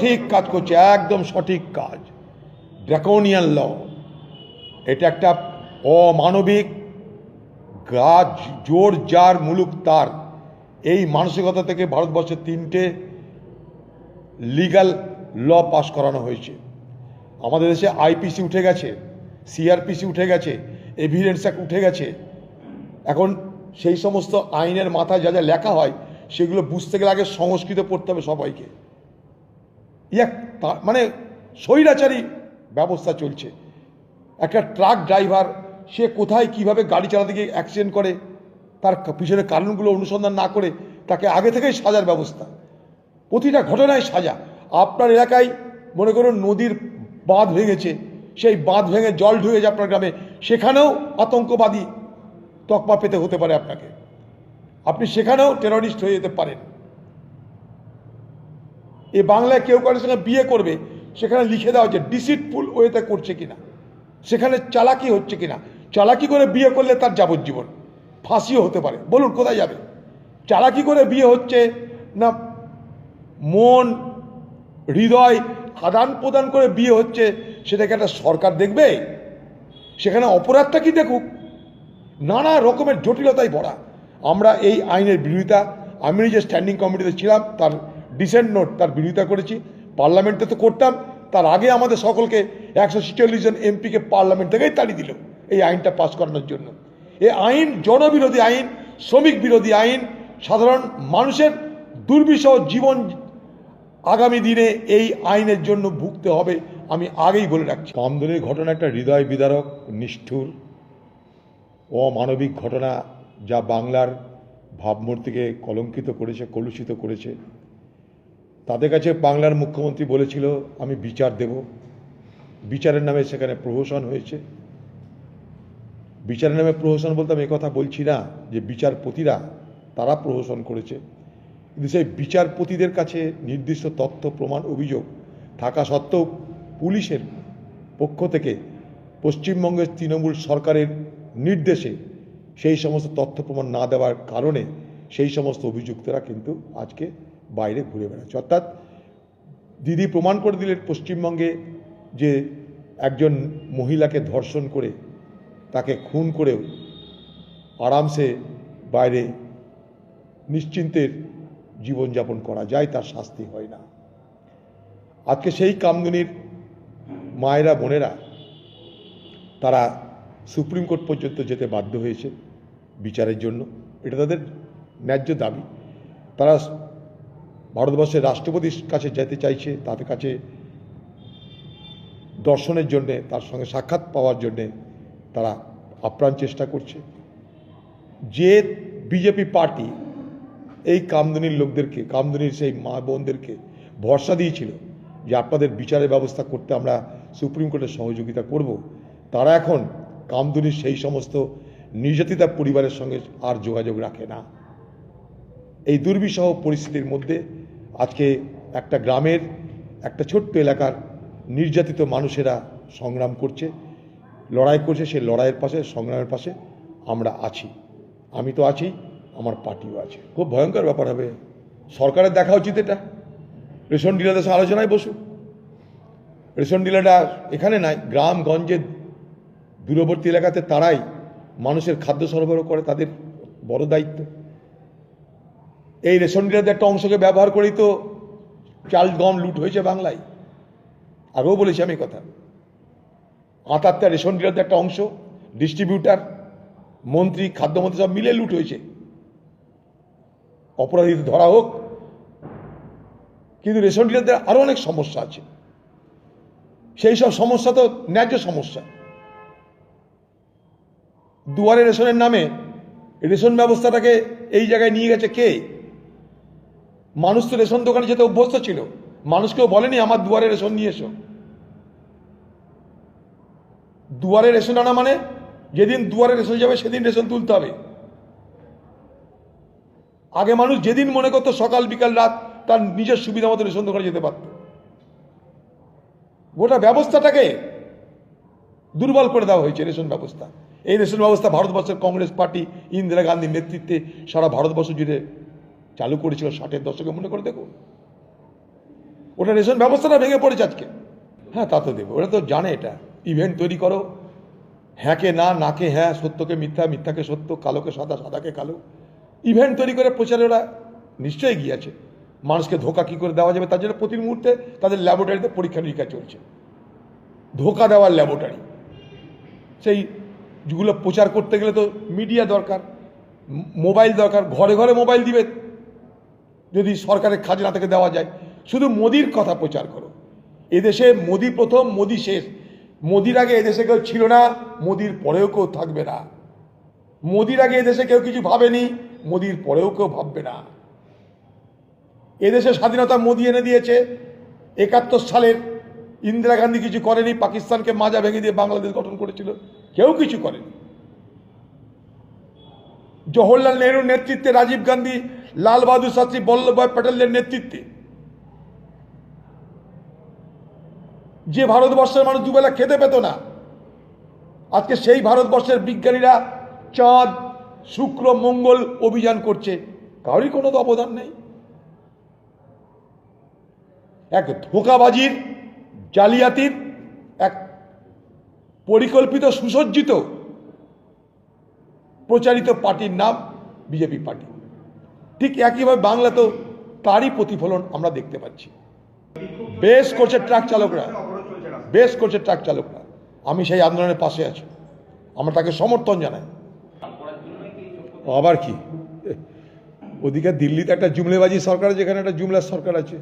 ঠিক কাজ করছে, একদম সঠিক কাজ। ড্রাকোনিয়ান ল, এটা একটা অমানবিক গাছ, জোর যার মুলুক তার। এই মানসিকতা থেকে ভারতবর্ষে তিনটে লিগ্যাল ল পাস করানো হয়েছে। আমাদের দেশে আইপিসি উঠে গেছে সিআরপিসি উঠে গেছে, এভিডেন্স অ্যাক্ট উঠে গেছে। এখন সেই সমস্ত আইনের মাথায় যা যা লেখা হয়, সেগুলো বুঝতে গেলে আগে সংস্কৃত পড়তে হবে সবাইকে। তা- মানে স্বৈরাচারী ব্যবস্থা চলছে। একটা ট্রাক ড্রাইভার, সে কোথায়, কীভাবে গাড়ি চালাতে গিয়ে অ্যাক্সিডেন্ট করে, তার পিছনে কারণগুলো অনুসন্ধান না করে, তাকে আগে থেকেই সাজার ব্যবস্থা। প্রতিটা ঘটনায় সাজা। আপনার এলাকায়, মনে করুন, নদীর বাঁধ ভেঙেছে সেই বাঁধ ভেঙে জল ঢুকেছে আপনার গ্রামে, সেখানেও আতঙ্কবাদী তকমা পেতে হতে পারে আপনাকে। আপনি সেখানেও টেররিস্ট হয়ে যেতে পারেন। এ বাংলায় কেউ কারোর সঙ্গে বিয়ে করবে, সেখানে লিখে দেওয়া হচ্ছে, ডিসিটফুল ওয়েতে করছে কিনা? সেখানে চালাকি হচ্ছে কিনা? চালাকি করে বিয়ে করলে তার যাবজ্জীবন, ফাঁসিও হতে পারে। বলুন, কোথায় যাবে? চালাকি করে বিয়ে হচ্ছে না, মন, হৃদয় আদান প্রদান করে বিয়ে হচ্ছে, সেটাকে একটা সরকার দেখবে? সেখানে অপরাধটা কি দেখুক? নানা রকমের জটিলতায় ভরা। আমরা এই আইনের বিরোধিতা, আমি নিজে স্ট্যান্ডিং কমিটিতে ছিলাম, তার ডিসেন্ট নোট তার বিরোধিতা করেছি। পার্লামেন্টে তো করতাম, তার আগে আমাদের সকলকে একশো ছেচল্লিশ জন এমপিকে পার্লামেন্ট থেকেই তাড়িয়ে দিল এই আইনটা পাস করানোর জন্য। এই আইন জনবিরোধী আইন, শ্রমিক বিরোধী আইন, সাধারণ মানুষের দুর্বিষহ জীবন আগামী দিনে এই আইনের জন্য ভুগতে হবে আমি আগেই বলে রাখছি। কামদুনির ঘটনা একটা হৃদয় বিদারক, নিষ্ঠুর অমানবিক ঘটনা যা বাংলার ভাবমূর্তিকে কলঙ্কিত করেছে, কলুষিত করেছে। তাদের কাছে বাংলার মুখ্যমন্ত্রী বলেছিল, আমি বিচার দেব। বিচারের নামে সেখানে প্রহসন হয়েছে। বিচারের নামে প্রহসন বলতে আমি কথা বলছি না, যে বিচারপতিরা তারা প্রহসন করেছে। কিন্তু সেই বিচারপতিদের কাছে নির্দিষ্ট তথ্য, প্রমাণ, অভিযোগ থাকা সত্ত্বেও পুলিশের পক্ষ থেকে পশ্চিমবঙ্গের তৃণমূল সরকারের নির্দেশে সেই সমস্ত তথ্য, প্রমাণ না দেওয়ার কারণে সেই সমস্ত অভিযুক্তরা কিন্তু আজকে বাইরে ঘুরে বেড়াচ্ছে। অর্থাৎ দিদি প্রমাণ করে দিলেন পশ্চিমবঙ্গে যে একজন মহিলাকে ধর্ষণ করে তাকে খুন করেও আরামসে বাইরে নিশ্চিন্তের জীবনযাপন করা যায়, তার শাস্তি হয় না। আজকে সেই কামদুনির মায়েরা, বোনেরা, তারা সুপ্রিম কোর্ট পর্যন্ত যেতে বাধ্য হয়েছে বিচারের জন্য। এটা তাদের ন্যায্য দাবি। তারা ভারতবর্ষের রাষ্ট্রপতির কাছে যেতে চাইছে তাদের কাছে দর্শনের জন্যে, তার সঙ্গে সাক্ষাৎ পাওয়ার জন্যে তারা আপ্রাণ চেষ্টা করছে। যে বিজেপি পার্টি এই কামদুনির লোকদেরকে, কামদুনির সেই মা বোনদেরকে ভরসা দিয়েছিল যে আপনাদের বিচারের ব্যবস্থা করতে আমরা সুপ্রিম কোর্টের সহযোগিতা করব, তারা এখন কামদুনির সেই সমস্ত নির্যাতিতা পরিবারের সঙ্গে আর যোগাযোগ রাখে না। এই দুর্বিষহ পরিস্থিতির মধ্যে আজকে একটা গ্রামের, একটা ছোট্ট এলাকার নির্যাতিত মানুষেরা সংগ্রাম করছে, লড়াই করছে, সেই লড়াইয়ের পাশে, সংগ্রামের পাশে আমরা আছি। আমি তো আছি, আমার পার্টিও আছে। খুব ভয়ঙ্কর ব্যাপার হবে। সরকারের দেখা উচিত এটা। রেশন ডিলারদের সাথে আলোচনায় বসুক রেশন ডিলাররা এখানে নাই গ্রামগঞ্জে দূরবর্তী এলাকাতে তারাই মানুষের খাদ্য সরবরাহ করে, তাদের বড় দায়িত্ব। এই রেশন ডিলারদের একটা অংশকে ব্যবহার করেই তো চাল গম লুট হয়েছে বাংলায়। আগেও বলেছি আমি কথা। আতাত্তা রেশন ডিলারদের একটা অংশ, ডিস্ট্রিবিউটার, মন্ত্রী, খাদ্যমন্ত্রী সব মিলে লুট হয়েছে। অপরাধীদের ধরা হোক, কিন্তু রেশন ডিলারদের আরও অনেক সমস্যা আছে। সেই সব সমস্যা তো ন্যায্য সমস্যা। দুয়ারে রেশনের নামে রেশন ব্যবস্থাটাকে এই জায়গায় নিয়ে গেছে কে? মানুষ তো রেশন দোকানে যেতে অভ্যস্ত ছিল। মানুষকেও বলেনি, আমার দুয়ারে রেশন নিয়ে এসো। দুয়ারে রেশন আনা মানে যেদিন দুয়ারে রেশন যাবে, সেদিন রেশন তুলতে হবে। আগে মানুষ যেদিন মনে করতো সকাল, বিকাল, রাত, তার নিজের সুবিধা মতো রেশন দোকানে যেতে পারত। গোটা ব্যবস্থাটাকে দুর্বল করে দেওয়া হয়েছে রেশন ব্যবস্থা। এই রেশন ব্যবস্থা ভারতবর্ষের কংগ্রেস পার্টি, ইন্দিরা গান্ধীর নেতৃত্বে সারা ভারতবর্ষ জুড়ে চালু করেছিল ষাটের দশকে, মনে করে দেখুন। ওটা রেশন ব্যবস্থাটা ভেঙে পড়েছে আজকে। হ্যাঁ তা তো দেবে ওরা তো জানে এটা। ইভেন্ট তৈরি করো। হ্যাঁকে না, নাকে হ্যাঁ সত্যকে মিথ্যা, মিথ্যাকে সত্য, কালোকে সাদা, সাদাকে কালো। ইভেন্ট তৈরি করে প্রচারে ওরা নিশ্চয়ই গিয়েছে। মানুষকে ধোকা কী করে দেওয়া যাবে, তার জন্য প্রতি মুহূর্তে তাদের ল্যাবরেটরিতে পরীক্ষা নিরীক্ষা চলছে। ধোকা দেওয়ার ল্যাবরেটরি। সেই যেগুলো প্রচার করতে গেলে তো মিডিয়া দরকার, মোবাইল দরকার, ঘরে ঘরে মোবাইল দিবে। যদি সরকারের খাজনা থেকে দেওয়া যায়। শুধু মোদির কথা প্রচার করো। এদেশে মোদি প্রথম, মোদি শেষ। মোদির আগে এদেশে কেউ ছিল না, মোদির পরেও কেউ থাকবে না। মোদির আগে এদেশে কেউ কিছু ভাবেনি, মোদির পরেও কেউ ভাববে না। এদেশে স্বাধীনতা মোদি এনে দিয়েছে। একাত্তর সালের ইন্দিরা গান্ধী কিছু করেনি, পাকিস্তানকে মাজা ভেঙে দিয়ে বাংলাদেশ গঠন করেছিল। কেউ কিছু করেনি। জওহরলাল নেহরুর নেতৃত্বে রাজীব গান্ধী লাল বাহাদুর শাস্ত্রী বল্লভভাই প্যাটেলের নেতৃত্বে। যে ভারতবর্ষের মানুষ দুবেলা খেতে পেত না, আজকে সেই ভারতবর্ষের বিজ্ঞানীরা চাঁদ, শুক্র, মঙ্গল অভিযান করছে। কারোরই কোনো তো অবদান নেই। এক ধোকাবাজির, জালিয়াতির, এক পরিকল্পিত সুসজ্জিত প্রচারিত পার্টির নাম বিজেপি পার্টি। ঠিক একইভাবে বাংলাতেও তারই প্রতিফলন আমরা দেখতে পাচ্ছি। বেশ করছে ট্রাক চালকরা। বেশ করছে ট্রাক চালকরা। আমি সেই আন্দোলনের পাশে আছি। আমরা তাকে সমর্থন জানাই। আবার কি? ওদিকে দিল্লিতে একটা জুমলেবাজি সরকার যেখানে একটা জুমলার সরকার আছে।